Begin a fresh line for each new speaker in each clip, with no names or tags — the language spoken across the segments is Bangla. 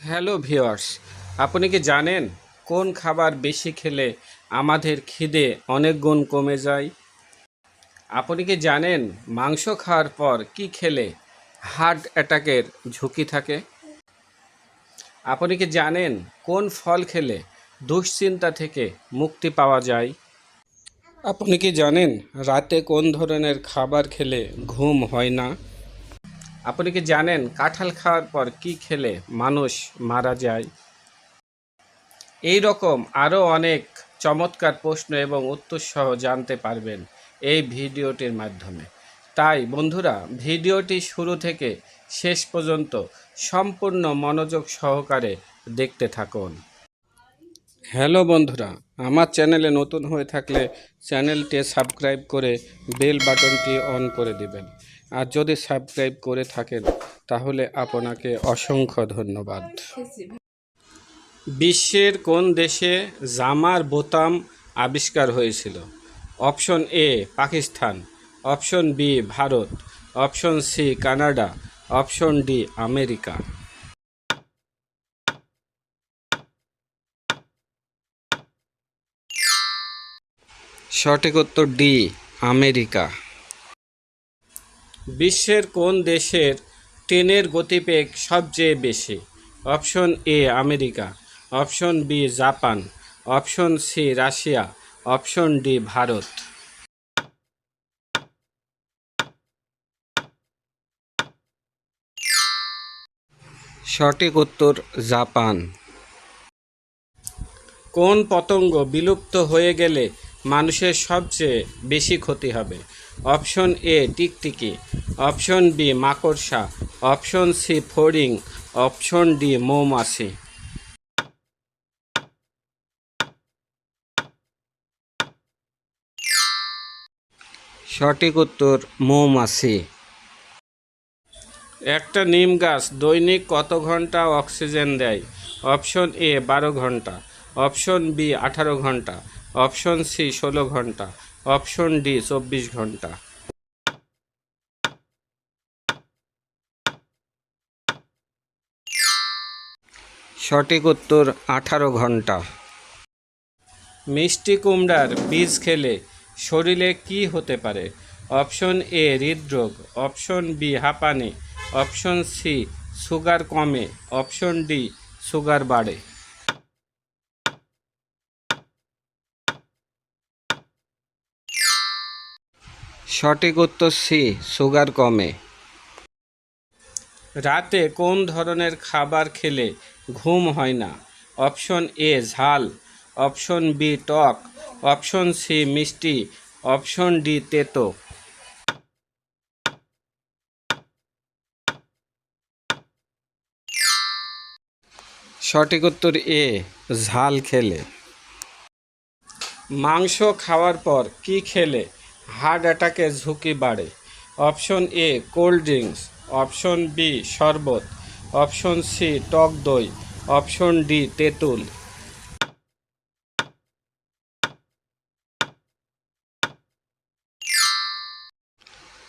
হ্যালো ভিওয়ার্স আপনি কি জানেন কোন খাবার বেশি খেলে আমাদের খিদে অনেক গুণ কমে যায়? আপনি কি জানেন মাংস খাওয়ার পর কি খেলে হার্ট অ্যাটাকের ঝুঁকি থাকে? আপনি কি জানেন কোন ফল খেলে দুশ্চিন্তা থেকে মুক্তি পাওয়া যায়? আপনি কি জানেন রাতে কোন ধরনের খাবার খেলে ঘুম হয় না? আপনি কি জানেন কাঁঠাল খাওয়ার পর কি খেলে মানুষ মারা যায়? এই রকম আরও অনেক চমৎকার প্রশ্ন এবং উত্তর সহ জানতে পারবেন এই ভিডিওটির মাধ্যমে। তাই বন্ধুরা, ভিডিওটি শুরু থেকে শেষ পর্যন্ত সম্পূর্ণ মনোযোগ সহকারে দেখতে থাকুন। হ্যালো বন্ধুরা, আমার চ্যানেলে নতুন হয়ে থাকলে চ্যানেলটি সাবস্ক্রাইব করে বেল বাটনটি অন করে দিবেন। আর যদি সাবস্ক্রাইব করে থাকেন, তাহলে আপনাকে অসংখ্য ধন্যবাদ। বিশ্বের কোন দেশে জামার বোতাম আবিষ্কার হয়েছিল? Option A Pakistan. Option B Bharat. Option C Canada. Option D America. সঠিক উত্তর ডি আমেরিকা। বিশ্বের কোন দেশের ট্রেনের গতিবেগ সবচেয়ে বেশি? Option A America. Option B Japan. Option C Russia. Option D Bharat. সঠিক উত্তর জাপান। কোন পতঙ্গ বিলুপ্ত হয়ে গেলে মানুষের সবচেয়ে বেশি ক্ষতি হবে? অপশন এ টিকটিকি, অপশন বি মাকড়সা, অপশন সি ফড়িং, অপশন ডি মৌমাছি। সঠিক উত্তর, মৌমাছি। একটা নিম গাছ দৈনিক কত ঘণ্টা অক্সিজেন দেয়? অপশন এ বারো ঘণ্টা, অপশন বি আঠারো ঘণ্টা, অপশন সি ষোলো ঘণ্টা অপশন ডি, চব্বিশ ঘণ্টা। সঠিক উত্তর, আঠারো ঘণ্টা। মিষ্টি কুমড়ার বীজ খেলে শরীরে কি হতে পারে? অপশন এ, হৃদরোগ। অপশন বি, হাঁপানি। অপশন সি, সুগার কমে। অপশন ডি, সুগার বাড়ে। সঠিক উত্তর সি সুগার কমে। রাতে কোন ধরনের খাবার খেলে ঘুম হয় না? অপশন এ ঝাল। অপশন বি টক। অপশন সি মিষ্টি। অপশন ডি তেতো। সঠিক উত্তর এ ঝাল খেলে। মাংস খাওয়ার পর কি খেলে? হার্ট অ্যাটাকের ঝুঁকি বাড়ে। Option A, cold drinks. Option B, শরবত। অপশন সি, টক দই। অপশন ডি, তেঁতুল।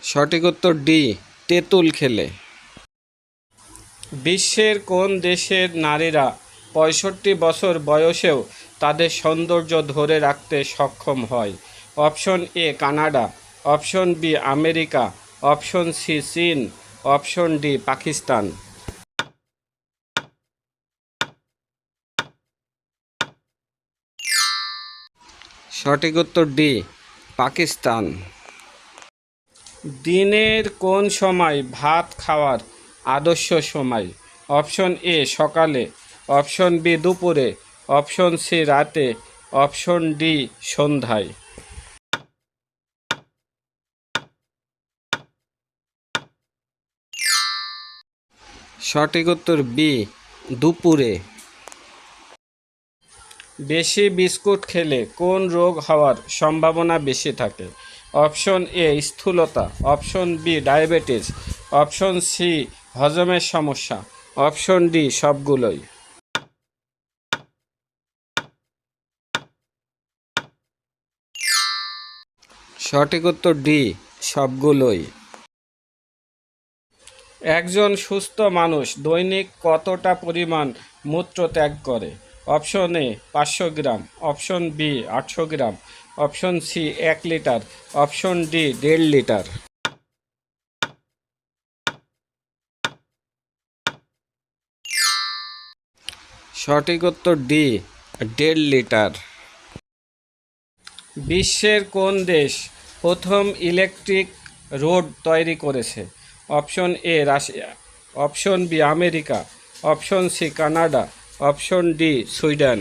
সঠিক উত্তর ডি, তেঁতুল খেলে। বিশ্বের কোন দেশের নারীরা পঁয়ষট্টি বছর বয়সেও তাদের সৌন্দর্য ধরে রাখতে সক্ষম হয়? Option A Canada, option B America, option C Chin, option D Pakistan. সঠিক উত্তর ডি, পাকিস্তান। দিনের কোন সময় ভাত খাওয়ার আদর্শ সময়? অপশন এ সকালে, অপশন বি দুপুরে, অপশন সি রাতে, অপশন ডি সন্ধ্যায়। সঠিক উত্তর বি দুপুরে। বেশি বিস্কুট খেলে কোন রোগ হওয়ার সম্ভাবনা বেশি থাকে? অপশন এ স্থূলতা। Option B diabetes. Option C হজমের সমস্যা। অপশন ডি সবগুলোই। সঠিক উত্তর ডি সবগুলোই। একজন সুস্থ মানুষ দৈনিক কতটা পরিমাণ মূত্র ত্যাগ করে? অপশন এ, পাঁচশো গ্রাম। অপশন বি, আটশো গ্রাম। অপশন সি, এক লিটার। অপশন ডি, দেড় লিটার। সঠিক উত্তর ডি, দেড় লিটার। বিশ্বের কোন দেশ প্রথম ইলেকট্রিক রোড তৈরি করেছে? Option A Russia, option B America, option C Canada, option D Sweden.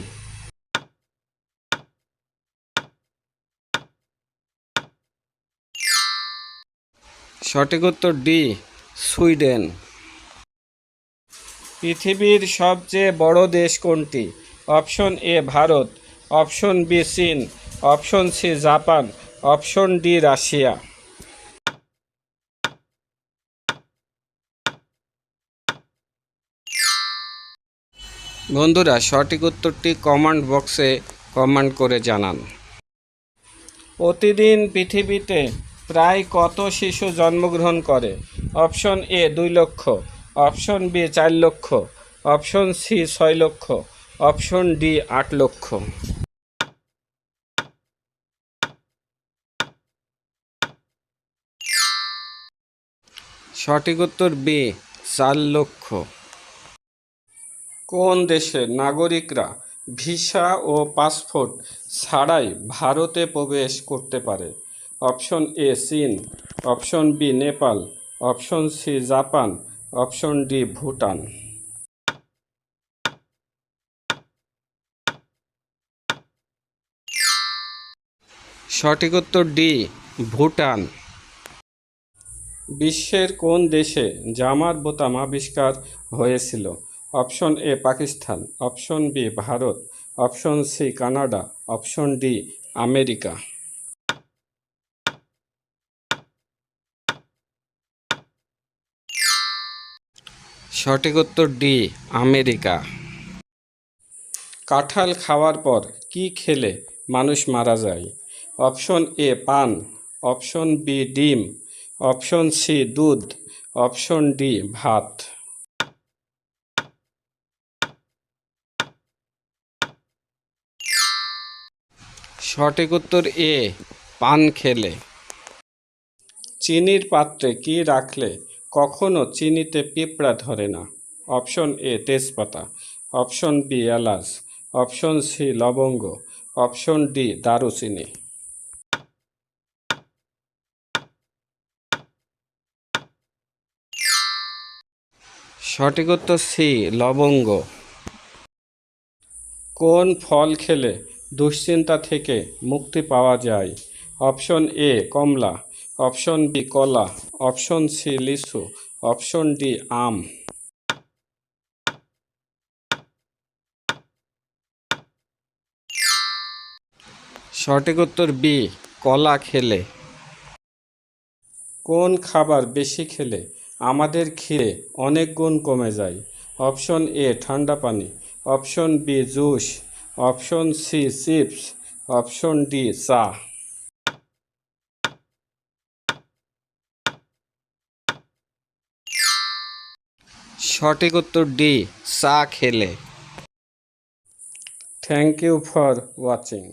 সঠিক উত্তর ডি, সুইডেন। পৃথিবীর সবচেয়ে বড় দেশ কোনটি? Option A Bharat, option B Chin, option C Japan, option D Russia. বন্ধুরা, সঠিক উত্তরটি কমেন্ট বক্সে কমেন্ট করে জানান। প্রতিদিন পৃথিবীতে প্রায় কত শিশু জন্মগ্রহণ করে? অপশন এ দুই লক্ষ, অপশন বি চার লক্ষ, অপশন সি ছয় লক্ষ, অপশন ডি আট লক্ষ। সঠিক উত্তর বি চার লক্ষ। কোন দেশের নাগরিকরা ভিসা ও পাসপোর্ট ছাড়াই ভারতে প্রবেশ করতে পারে? Option A, Chin. Option B, Nepal. Option C, Japan. Option D, Bhutan. সঠিক উত্তর ডি, ভুটান। বিশ্বের কোন দেশে জামার বোতাম আবিষ্কার হয়েছিল? Option A Pakistan, option B Bharat, option C Canada, option D America. সঠিক উত্তর ডি, আমেরিকা। কাঁঠাল খাওয়ার পর কি খেলে মানুষ মারা যায়? অপশন এ পান, অপশন বি ডিম, অপশন সি দুধ, অপশন ডি ভাত। সঠিক উত্তর এ, পান খেলে। চিনির পাত্রে কি রাখলে কখনো চিনিতে পিঁপড়া ধরে না? অপশন এ, তেজপাতা। অপশন বি, এলাচ। অপশন সি, লবঙ্গ। অপশন ডি, দারুচিনি। সঠিক উত্তর সি, লবঙ্গ। কোন ফল খেলে দুশ্চিন্তা থেকে মুক্তি পাওয়া যায়। অপশন এ, কমলা। অপশন বি, কলা। অপশন সি, লিচু। অপশন ডি, আম। সঠিক উত্তর বি, কলা খেলে। কোন খাবার বেশি খেলে? আমাদের খিদে অনেক গুণ কমে যায়। অপশন এ, ঠান্ডা পানি। Option B, juice. Option C chips. Option D চা। সঠিক উত্তর ডি চা খেলে। Thank you for watching